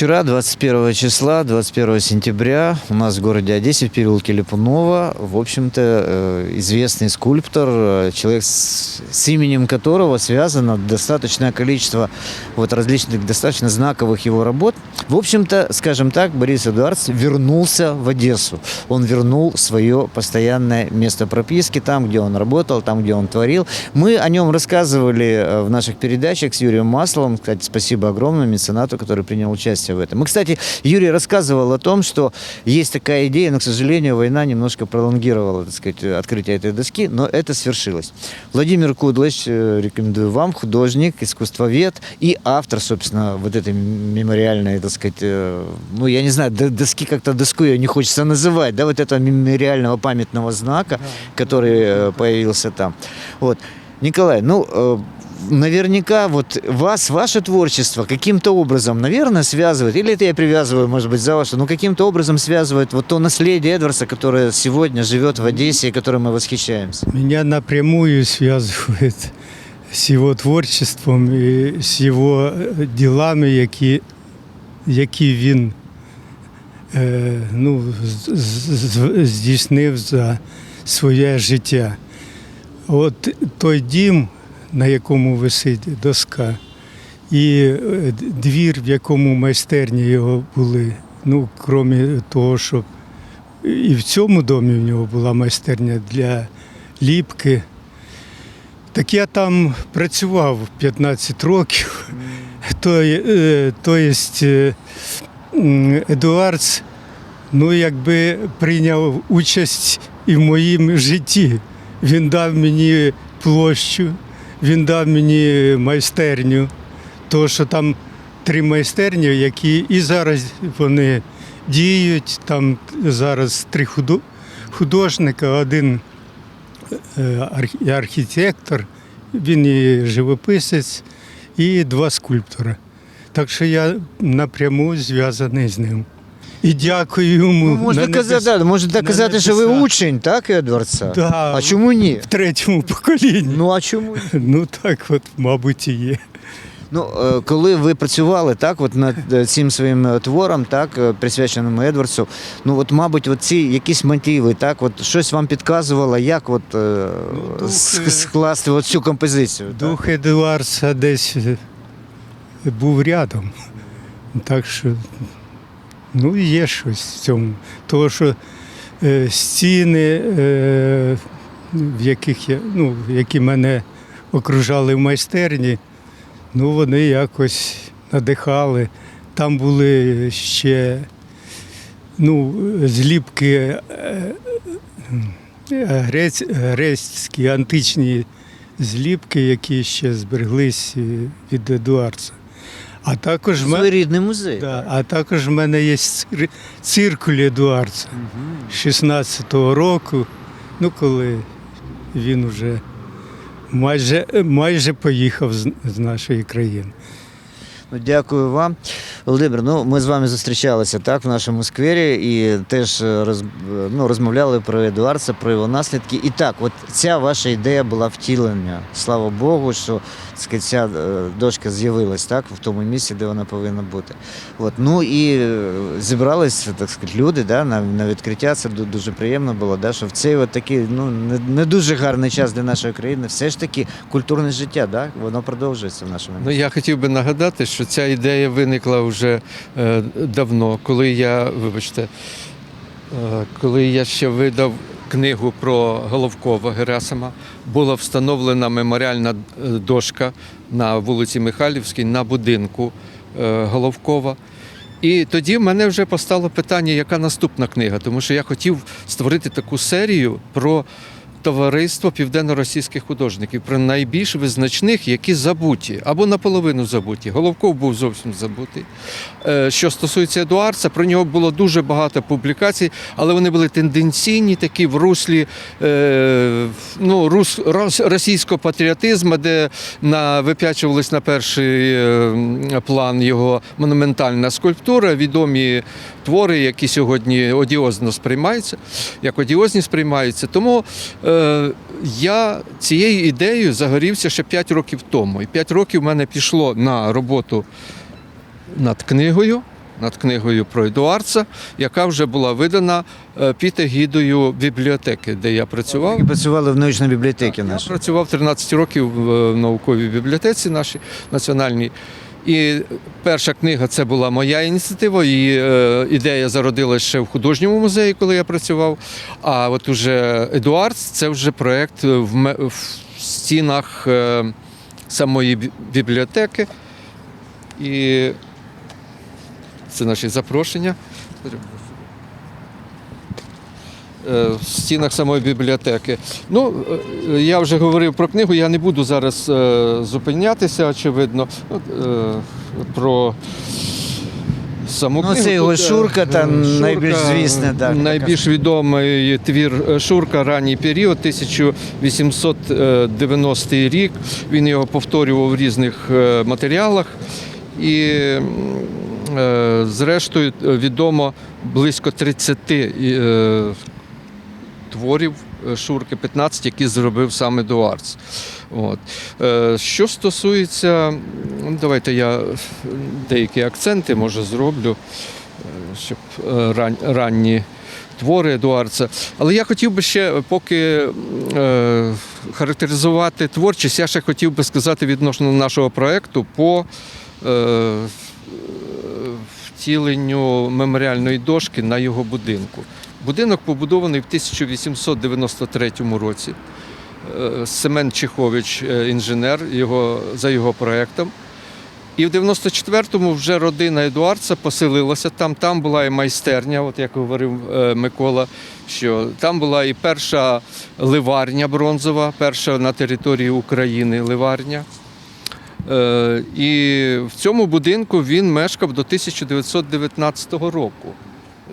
Вчера, 21 числа, 21 сентября, у нас в городе Одессе, в переулке Липунова, в общем-то, э, известный скульптор, э, человек, с, с именем которого связано достаточное количество вот, различных, достаточно знаковых его работ. В общем-то, скажем так, Борис Эдуардович вернулся в Одессу. Он вернул свое постоянное место прописки, там, где он работал, там, где он творил. Мы о нем рассказывали э, в наших передачах с Юрием Масловым. Кстати, спасибо огромное меценату, который принял участие в этом. Мы, кстати, Юрий рассказывал о том, что есть такая идея, но, к сожалению, война немножко пролонгировала, так сказать, открытие этой доски, но это свершилось. Владимир Кудлыч, э, рекомендую вам, художник, искусствовед и автор, собственно, вот этой мемориальной, так сказать, э, ну, я не знаю, доски как-то доску ее не хочется называть, да, вот этого мемориального памятного знака, который э, появился там. Вот. Николай, ну, наверняка вот вас, ваше творчество каким-то образом, наверное, связывает, или это я привязываю, может быть, за ваше, но каким-то образом связывает вот то наследие Эдвардса, которое сегодня живет в Одессе и которым мы восхищаемся. Меня напрямую связывает з його творчеством і з його е, ділами, які, які він е, ну, з- з- з- здійснив за своє життя. От той дім, на якому висить доска, і е, двір, в якому майстерні його були, ну, крім того, що і в цьому домі в нього була майстерня для ліпки. Так я там працював 15 років. То, е, то єсть е, Едуардс, ну, якби прийняв участь і в моїм житті. Він дав мені площу, він дав мені майстерню. То, що там три майстерні, які і зараз вони діють. Там зараз три художника, один е, архітектор, він і живописець, і два скульптора. Так що я напряму зв'язаний з ним. І дякую йому. Ну, можна на казати, да, можна на казати, що ви учень, так, Едвардса? Да. А чому ні? в третьому поколінні. Ну а чому? ні? Ну так от, мабуть, і є. Ну, е, коли ви працювали так, от над е, цим своїм е, твором, так, е, присвяченим Едвардсу, ну от, мабуть, от ці якісь мотиви, так, от щось вам підказувало, як от е, Ну, дух, с- е, скласти от цю композицію. так? Дух Едуардса десь е, був рядом. Так що ну, є щось в цьому. Тому що е, стіни, е, в яких я, ну, які мене окружали в майстерні, ну, вони якось надихали. Там були ще ну, зліпки е, е, грець, грецькі античні зліпки, які ще збереглись від Едуардса. А також, Своєрідний музей. да, а також в мене є циркуль Едуардса Мгм. 16-го року, ну коли він вже майже, майже поїхав з, з нашої країни. Ну, дякую вам. Володимир, ну ми з вами зустрічалися так в нашому сквері і теж е, роз, ну, розмовляли про Едуардса, про його наслідки. І так, от ця ваша ідея була втілення. Слава Богу, що ця е, дошка з'явилась так, в тому місці, де вона повинна бути. От, ну і е, зібрались, так сказати, люди да, на, на відкриття. Це дуже приємно було, да, що в цей от такий ну, не, не дуже гарний час для нашої країни, все ж таки культурне життя, да, воно продовжується в нашому місті. Ну, я хотів би нагадати, що ця ідея виникла вже е, давно, коли я, вибачте, е, коли я ще видав книгу про Головкова Герасима, була встановлена меморіальна е, дошка на вулиці Михайлівській на будинку Головкова. І тоді в мене вже постало питання, яка наступна книга, тому що я хотів створити таку серію про товариство південно-російських художників, про найбільш визначних, які забуті або наполовину забуті. Головков був зовсім забутий. Е, Що стосується Едуарса, про нього було дуже багато публікацій, але вони були тенденційні, такі в руслі е, ну, рус, рос- російського патріотизму, де на, вип'ячувалась на перший е, план його монументальна скульптура, відомі твори, які сьогодні одіозно сприймаються, як одіозні сприймаються. Тому я цією ідеєю загорівся ще 5 років тому. І 5 років в мене пішло на роботу над книгою. над книгою про Едуарца, яка вже була видана е, під егідою бібліотеки, де я працював. І працювали в научній бібліотеці Я працював 13 років в в науковій бібліотеці нашій національній. І перша книга це була моя ініціатива. І е, ідея зародилася ще в художньому музеї, коли я працював. А от уже Едуард це вже проєкт в, в стінах е, самої бібліотеки. І це наші запрошення. Е, В стінах самої бібліотеки. Ну, е, я вже говорив про книгу, я не буду зараз е, зупинятися, очевидно, про саму Ну, книгу. це його Шурка, там, Шурка, найбільш звісне, так, Найбільш відомий твір Шурка ранній період, 1890 рік. Він його повторював в різних матеріалах. І зрештою відомо близько 30 е, творів е, Шурки 15, які зробив саме Дуарц. От. Е, Що стосується, ну, давайте я е, деякі акценти може зроблю, щоб ран, ранні твори Едуарца. Але я хотів би ще, поки е, характеризувати творчість, я ще хотів би сказати відносно нашого проєкту по е, втіленню меморіальної дошки на його будинку. Будинок побудований в 1893 році. Е, Семен Чехович, е, інженер, його, за його проєктом. І в 94-му вже родина Едуардса поселилася там. Там була і майстерня, от як говорив е, Микола, що там була і перша ливарня бронзова, перша на території України ливарня. І в цьому будинку він мешкав до 1919 року.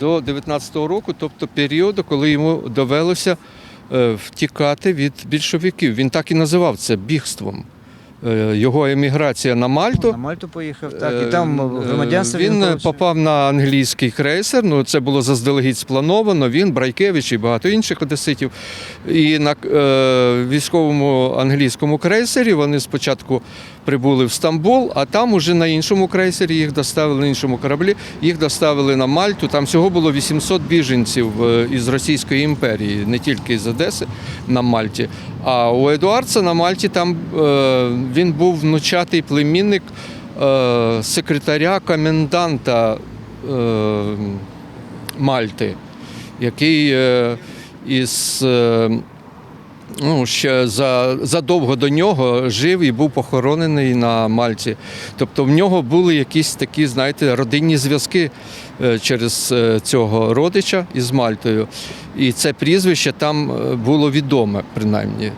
До 19-го року, тобто періоду, коли йому довелося е, втікати від більшовиків. Він так і називав це бігством. Е, Його еміграція на Мальту. На Мальту поїхав, так, і там Е, громадянство він отримав. попав на англійський крейсер. Ну це було заздалегідь сплановано. Він, Брайкевич і багато інших одеситів. І на е, військовому англійському крейсері вони спочатку прибули в Стамбул, а там уже на іншому крейсері їх доставили на іншому кораблі. Їх доставили на Мальту. Там всього було 800 біженців е, із Російської імперії, не тільки з Одеси на Мальті. А у Едуардса на Мальті там е, він був внучатий племінник е, секретаря коменданта Мальти, який із ну, ще за, задовго до нього жив і був похоронений на Мальті. Тобто в нього були якісь такі, знаєте, родинні зв'язки через е, цього родича із Мальтою. І це прізвище там е, було відоме, принаймні. Е,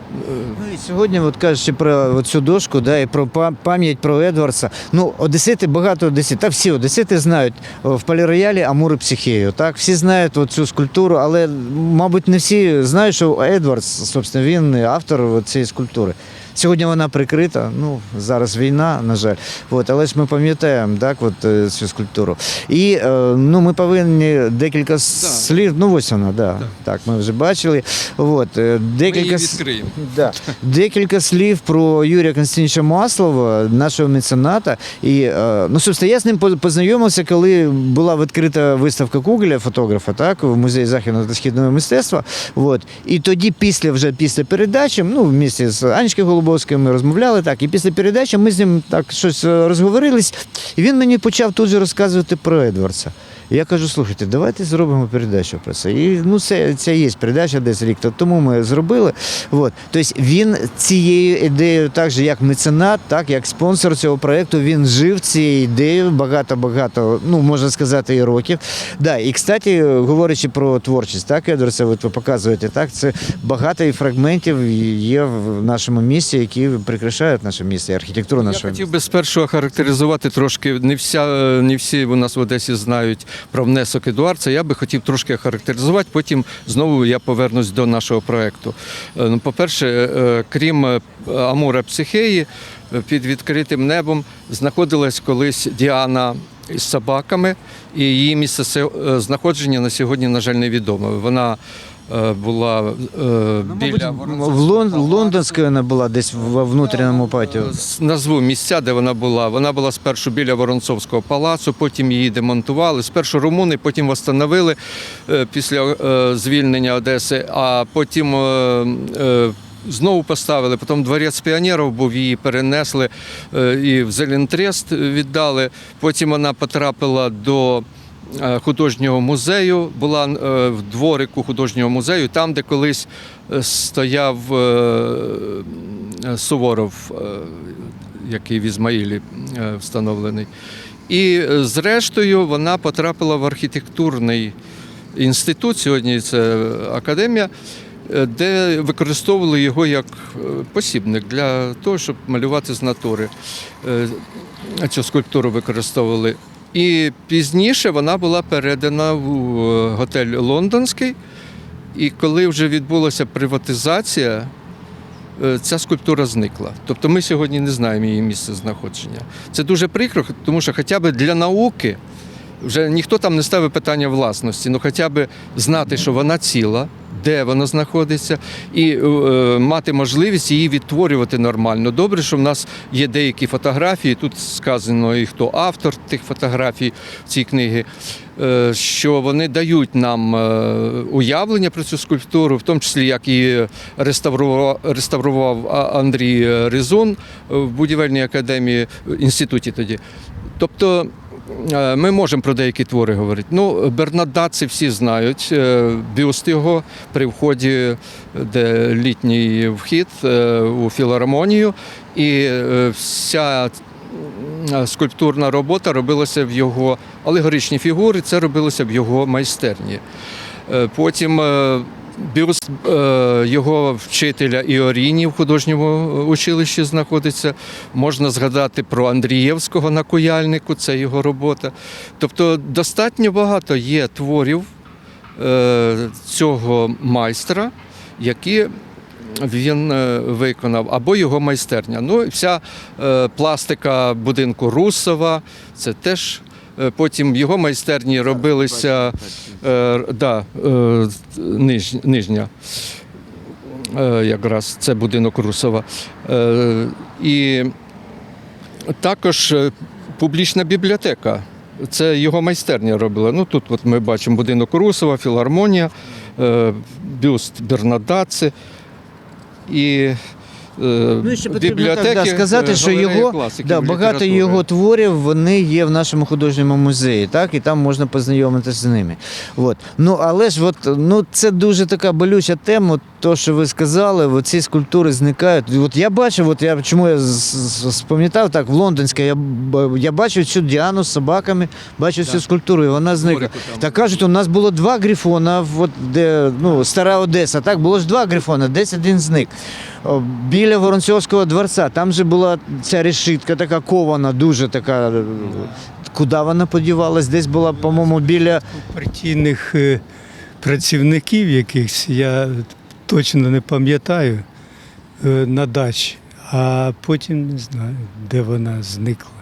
Ну і сьогодні, от кажучи про цю дошку, да, і про пам'ять про Едвардса. Ну, одесити, багато одеситів, та всі одесити знають в поліроялі Амур і Психею. Так, всі знають от цю скульптуру, але, мабуть, не всі знають, що Едвардс, собственно, він автор цієї скульптури. Сьогодні вона прикрита. Ну зараз війна, на жаль. От, але ж ми пам'ятаємо так, от, е, цю скульптуру. І е, ну, ми повинні декілька слів. Ну, ось вона, да. так. ми вже бачили. От, е, Ми декілька її. Да. Декілька слів про Юрія Константиновича Маслова, нашого мецената. І, ну, собственно, я з ним познайомився, коли була відкрита виставка Кугеля, фотографа, так, в музеї західного та східного мистецтва. От. І тоді, після вже після передачі, ну, в місті з Анечкою Голубовською ми розмовляли так. І після передачі ми з ним так щось е, розговорились, і він мені почав тут же розказувати про Едвардса. І Я кажу, слухайте, давайте зробимо передачу про це. І ну, це, це є передача десь рік, то- тому ми зробили. От. Тобто він цією ідеєю, так же як меценат, так як спонсор цього проєкту, він жив цією ідеєю багато-багато, ну можна сказати, і років. Да, і кстати, говорячи про творчість, так, Едвардса, от ви показуєте, так, це багато і фрагментів є в нашому місті, які прикрашають наше місто, і архітектуру Я нашого хотів би спершу характеризувати трошки. Не вся не всі у нас в Одесі знають про внесок Едуарца, Я би хотів трошки характеризувати. Потім знову я повернусь до нашого проекту. Е, Ну, по-перше, е, крім е, Амура Психеї, під відкритим небом знаходилась колись Діана із собаками, і її місце знаходження на сьогодні, на жаль, невідоме. Вона була е, біля в Лон, Лондонській вона була десь в внутрішньому патіо. Назву місця, де вона була. Вона була спершу біля Воронцовського палацу, потім її демонтували. Спершу румуни, потім встановили е, після е, звільнення Одеси, а потім. е, е, Знову поставили, потім дворець піонерів був, її перенесли е, і в Зелінтрест віддали. Потім вона потрапила до е, художнього музею, була е, в дворику художнього музею, там, де колись е, стояв е, е, Суворов, е, який в Ізмаїлі е, встановлений. І е, зрештою вона потрапила в архітектурний інститут, сьогодні це академія, е, де використовували його як е, посібник для того, щоб малювати з натури. Е, Цю скульптуру використовували. І пізніше вона була передана в е, готель Лондонський. І коли вже відбулася приватизація, е, ця скульптура зникла. Тобто ми сьогодні не знаємо її місце знаходження. Це дуже прикро, тому що хоча б для науки вже ніхто там не ставив питання власності, ну хоча б знати, що вона ціла, де вона знаходиться, і е, мати можливість її відтворювати нормально. Добре, що в нас є деякі фотографії. Тут сказано і хто автор тих фотографій цій книги, е, що вони дають нам е, уявлення про цю скульптуру, в тому числі як і реставрував, реставрував Андрій Ризун в будівельній академії в інституті тоді. Тобто ми можемо про деякі твори говорити. Ну, Бернадаци всі знають. е, Бюст його при вході, де літній вхід е, у філармонію. І е, вся скульптурна робота робилася в його алегоричні фігури, це робилося в його майстерні. Е, Потім е, бюст е, його вчителя Іоріні в художньому училищі знаходиться. Можна згадати про Андрієвського на куяльнику, це його робота. Тобто достатньо багато є творів е, цього майстра, які він е, виконав, або його майстерня. Ну вся е, пластика будинку Русова, це теж. е, Потім його майстерні робилися е, да, е, ниж, нижня. Е, якраз це будинок Русова. І також публічна бібліотека. Це його майстерня робила. Ну тут от ми бачимо будинок Русова, філармонія, бюст Бернадаци. І Ну, і ще потрібно бібліотеки так, да, сказати, е, що його класиків да, багато його творів вони є в нашому художньому музеї, так і там можна познайомитися з ними. От. Ну але ж от, ну, це дуже така болюча тема. То, що ви сказали, от ці скульптури зникають. От я бачив, от я чому я спам'ятав так, в Лондонській я, я бачив цю Діану з собаками, бачив цю скульптуру, і вона зникла. Так кажуть, у нас було два грифона, от де ну, стара Одеса, так було ж два грифона, десь один зник. О, Біля Воронцовського дворця, там же була ця решітка така кована, дуже така. е, Куди вона подівалась? Десь була, по-моєму, біля. партійних е, працівників якихось, я точно не пам'ятаю, е, на дачі, а потім не знаю, де вона зникла.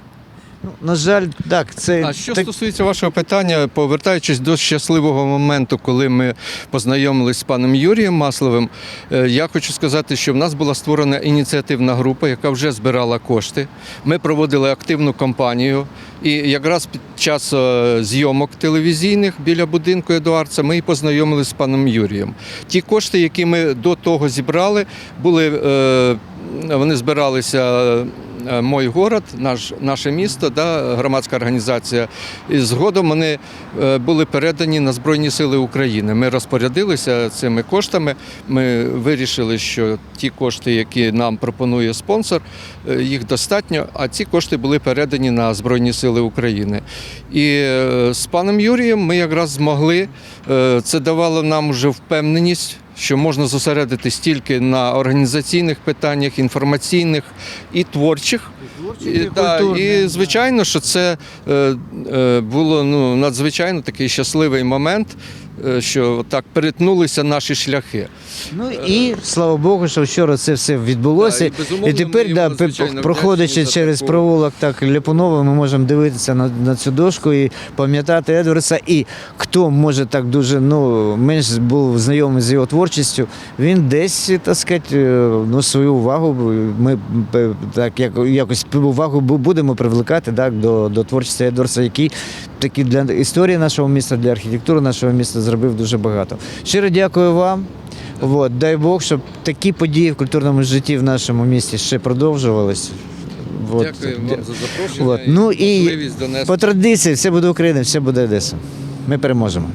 Ну, на жаль, так, це А що так, стосується вашого питання, повертаючись до щасливого моменту, коли ми познайомилися з паном Юрієм Масловим, е, я хочу сказати, що в нас була створена ініціативна група, яка вже збирала кошти. Ми проводили активну кампанію. І якраз під час е, зйомок телевізійних біля будинку Едуарца ми і познайомилися з паном Юрієм. Ті кошти, які ми до того зібрали, були е, вони збиралися. е, Мой город, наш, наше місто, да, громадська організація. І згодом вони е, були передані на Збройні Сили України. Ми розпорядилися цими коштами. Ми вирішили, що ті кошти, які нам пропонує спонсор, е, їх достатньо, а ці кошти були передані на Збройні Сили України. І з паном Юрієм ми якраз змогли, це давало нам вже впевненість. Що можна зосередитись тільки на організаційних питаннях, інформаційних і творчих. І, да, і звичайно, що це е, е, було ну, надзвичайно такий щасливий момент. Е, що так перетнулися наші шляхи. Ну і слава Богу, що вчора це все відбулося. Да, і, і, тепер, да, проходячи через таку- провулок так Ляпунова, ми можемо дивитися на, на цю дошку і пам'ятати Едвардса. І хто може так дуже ну, менш був знайомий з його творчістю, він десь, так сказати, е, ну, свою увагу. Ми так як, якось увагу будемо привлекати так, до, до творчості Едвардса, який таки для історії нашого міста, для архітектури нашого міста зробив дуже багато. Щиро дякую вам. От, дай Бог, щоб такі події в культурному житті в нашому місті ще продовжувалися. От. Дякую вам за запрошення От. Ну і донести. По традиції, все буде Україна, все буде Одеса. Ми переможемо.